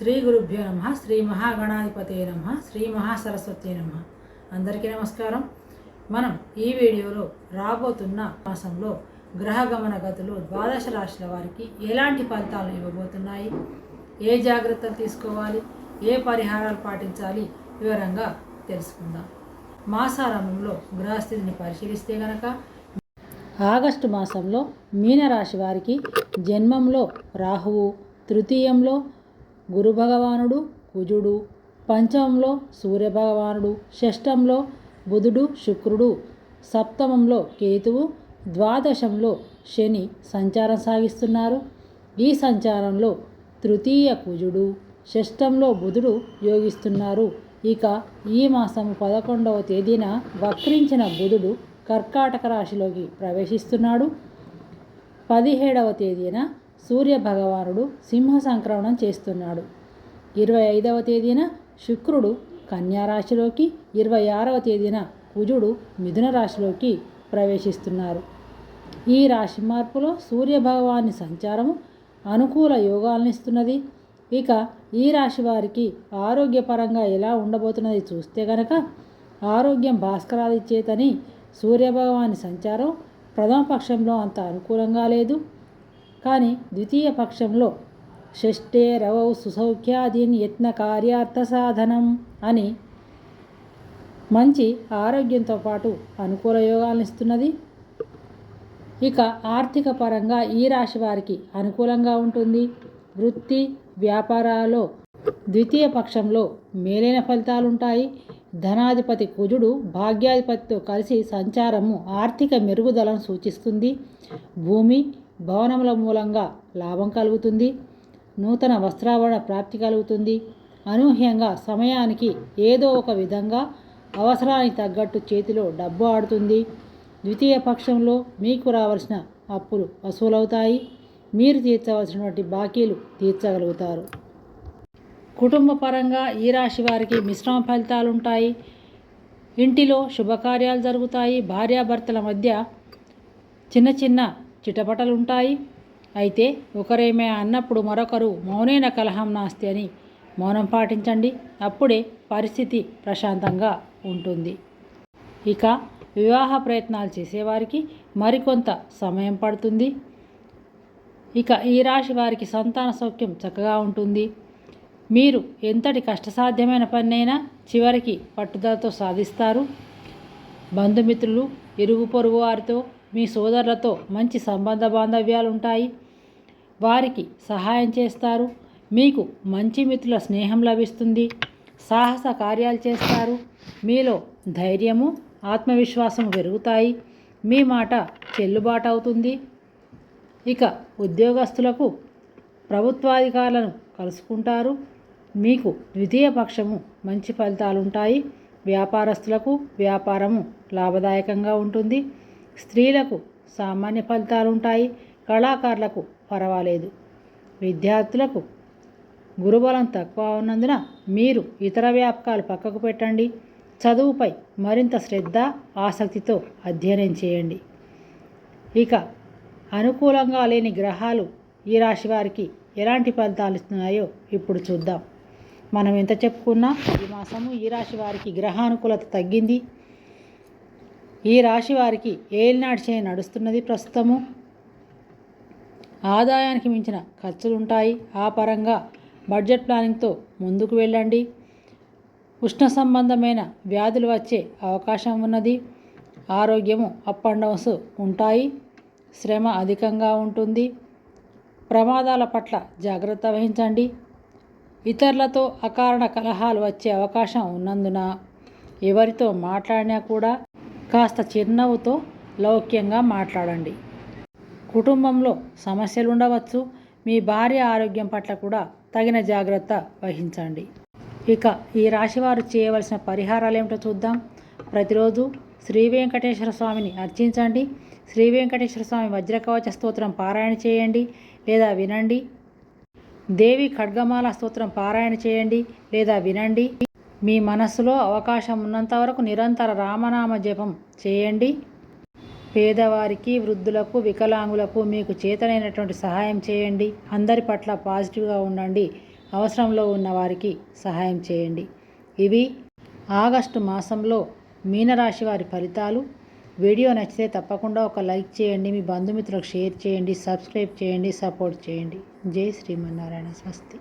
శ్రీ గురుభ్యో నమ శ్రీ మహాగణాధిపతే నమ శ్రీ మహాసరస్వతి నమ. అందరికీ నమస్కారం. మనం ఈ వీడియోలో రాబోతున్న మాసంలో గ్రహ గమన గతులు ద్వాదశ రాశుల వారికి ఎలాంటి ఫలితాలు ఇవ్వబోతున్నాయి? ఏ జాగ్రత్తలు తీసుకోవాలి? ఏ పరిహారాలు పాటించాలి? వివరంగా తెలుసుకుందాం. మాసారంభంలో గ్రహస్థితిని పరిశీలిస్తే గనక ఆగస్టు మాసంలో మీనరాశి వారికి జన్మంలో రాహువు తృతీయంలో గురు భగవానుడు కుజుడు. పంచమంలో సూర్యభగవానుడు షష్టంలో బుధుడు శుక్రుడు. సప్తమంలో కేతువు ద్వాదశంలో శని సంచారం సాగిస్తున్నారు. ఈ సంచారంలో తృతీయ కుజుడు షష్టంలో బుధుడు యోగిస్తున్నారు. ఇక ఈ మాసం పదకొండవ తేదీన వక్రించిన బుధుడు కర్కాటక రాశిలోకి ప్రవేశిస్తున్నాడు. పదిహేడవ తేదీన సూర్య భగవానుడు సింహ సంక్రమణం చేస్తున్నాడు. ఇరవై ఐదవ తేదీన శుక్రుడు కన్యా రాశిలోకి ఇరవై ఆరవ తేదీన కుజుడు మిథున రాశిలోకి ప్రవేశిస్తున్నారు. ఈ రాశి మార్పులో సూర్య భగవాని సంచారము అనుకూల యోగాలను ఇస్తున్నది. ఇక ఈ రాశి వారికి ఆరోగ్యపరంగా ఎలా ఉండబోతున్నది చూస్తే గనక ఆరోగ్యం భాస్కరాది చేతని సూర్యభగవాని సంచారం ప్రథమ పక్షంలో అంత అనుకూలంగా లేదు. కానీ ద్వితీయ పక్షంలో షష్ఠే రవౌ సుసౌఖ్యాదీన్ యత్న కార్యార్థ సాధనం అని మంచి ఆరోగ్యంతో పాటు అనుకూల యోగాలను ఇస్తున్నది. ఇక ఆర్థిక పరంగా ఈ రాశి వారికి అనుకూలంగా ఉంటుంది. వృత్తి వ్యాపారాల్లో ద్వితీయ పక్షంలో మేలైన ఫలితాలు ఉంటాయి ధనాధిపతి కుజుడు భాగ్యాధిపతితో కలిసి సంచారము ఆర్థిక మెరుగుదలను సూచిస్తుంది. భూమి భవనముల మూలంగా లాభం కలుగుతుంది నూతన వస్త్రావరణ ప్రాప్తి కలుగుతుంది. అనూహ్యంగా సమయానికి ఏదో ఒక విధంగా అవసరానికి తగ్గట్టు చేతిలో డబ్బు ఆడుతుంది. ద్వితీయ పక్షంలో మీకు రావాల్సిన అప్పులు వసూలవుతాయి. మీరు తీర్చవలసినటువంటి బాకీలు తీర్చగలుగుతారు. కుటుంబ పరంగా ఈ రాశి వారికి మిశ్రమ ఫలితాలు ఉంటాయి ఇంటిలో శుభకార్యాలు జరుగుతాయి. భార్యాభర్తల మధ్య చిన్న చిన్న చిటపటలు ఉంటాయి అయితే ఒకరేమే అన్నప్పుడు మరొకరు మౌనైన కలహం నాస్తి అని మౌనం పాటించండి. అప్పుడే పరిస్థితి ప్రశాంతంగా ఉంటుంది. ఇక వివాహ ప్రయత్నాలు చేసేవారికి మరికొంత సమయం పడుతుంది. ఇక ఈ రాశి వారికి సంతాన సౌఖ్యం చక్కగా ఉంటుంది. మీరు ఎంతటి కష్టసాధ్యమైన పన్నైనా చివరికి పట్టుదలతో సాధిస్తారు. బంధుమిత్రులు ఇరుగు పొరుగు వారితో మీ సోదరులతో మంచి సంబంధ బాంధవ్యాలు ఉంటాయి వారికి సహాయం చేస్తారు. మీకు మంచి మిత్రుల స్నేహం లభిస్తుంది. సాహస కార్యాలు చేస్తారు. మీలో ధైర్యము ఆత్మవిశ్వాసం పెరుగుతాయి. మీ మాట చెల్లుబాటు అవుతుంది ఇక ఉద్యోగస్తులకు ప్రభుత్వాధికారులను కలుసుకుంటారు. మీకు ద్వితీయ పక్షము మంచి ఫలితాలు ఉంటాయి వ్యాపారస్తులకు వ్యాపారము లాభదాయకంగా ఉంటుంది. స్త్రీలకు సామాన్య ఫలితాలు ఉంటాయి కళాకారులకు పర్వాలేదు. విద్యార్థులకు గురుబలం తక్కువ ఉన్నందున మీరు ఇతర వ్యాపకాలు పక్కకు పెట్టండి. చదువుపై మరింత శ్రద్ధ ఆసక్తితో అధ్యయనం చేయండి. ఇక అనుకూలంగా లేని గ్రహాలు ఈ రాశి వారికి ఎలాంటి ఫలితాలు ఇస్తున్నాయో ఇప్పుడు చూద్దాం. మనం ఎంత చెప్పుకున్నా ఈ మాసము ఈ రాశి వారికి గ్రహానుకూలత తగ్గింది. ఈ రాశి వారికి ఏలినాటి చేయి నడుస్తున్నది ప్రస్తుతము? ఆదాయానికి మించిన ఖర్చులు ఉంటాయి ఆ పరంగా బడ్జెట్ ప్లానింగ్తో ముందుకు వెళ్ళండి. ఉష్ణ సంబంధమైన వ్యాధులు వచ్చే అవకాశం ఉన్నది. ఆరోగ్యము అప్ అండ్ డౌన్స్ ఉంటాయి. శ్రమ అధికంగా ఉంటుంది. ప్రమాదాల పట్ల జాగ్రత్త వహించండి. ఇతరులతో అకారణ కలహాలు వచ్చే అవకాశం ఉన్నందున ఎవరితో మాట్లాడినా కూడా కాస్త చిరునవ్వుతో లౌక్యంగా మాట్లాడండి. కుటుంబంలో సమస్యలు ఉండవచ్చు మీ భార్య ఆరోగ్యం పట్ల కూడా తగిన జాగ్రత్త వహించండి. ఇక ఈ రాశివారు చేయవలసిన పరిహారాలు ఏమిటో చూద్దాం. ప్రతిరోజు శ్రీ వెంకటేశ్వర స్వామిని అర్చించండి. శ్రీ వెంకటేశ్వర స్వామి వజ్రకవచ స్తోత్రం పారాయణ చేయండి లేదా వినండి. దేవి ఖడ్గమాల స్తోత్రం పారాయణ చేయండి లేదా వినండి. మీ మనస్సులో అవకాశం ఉన్నంత వరకు నిరంతర రామనామ జపం చేయండి. పేదవారికి వృద్ధులకు వికలాంగులకు మీకు చేతనైనటువంటి సహాయం చేయండి. అందరి పట్ల పాజిటివ్గా ఉండండి. అవసరంలో ఉన్న వారికి సహాయం చేయండి. ఇవి ఆగస్టు మాసంలో మీనరాశి వారి ఫలితాలు. వీడియో నచ్చితే తప్పకుండా ఒక లైక్ చేయండి. మీ బంధుమిత్రులకు షేర్ చేయండి. సబ్స్క్రైబ్ చేయండి. సపోర్ట్ చేయండి. జై శ్రీమన్నారాయణ స్వస్తి.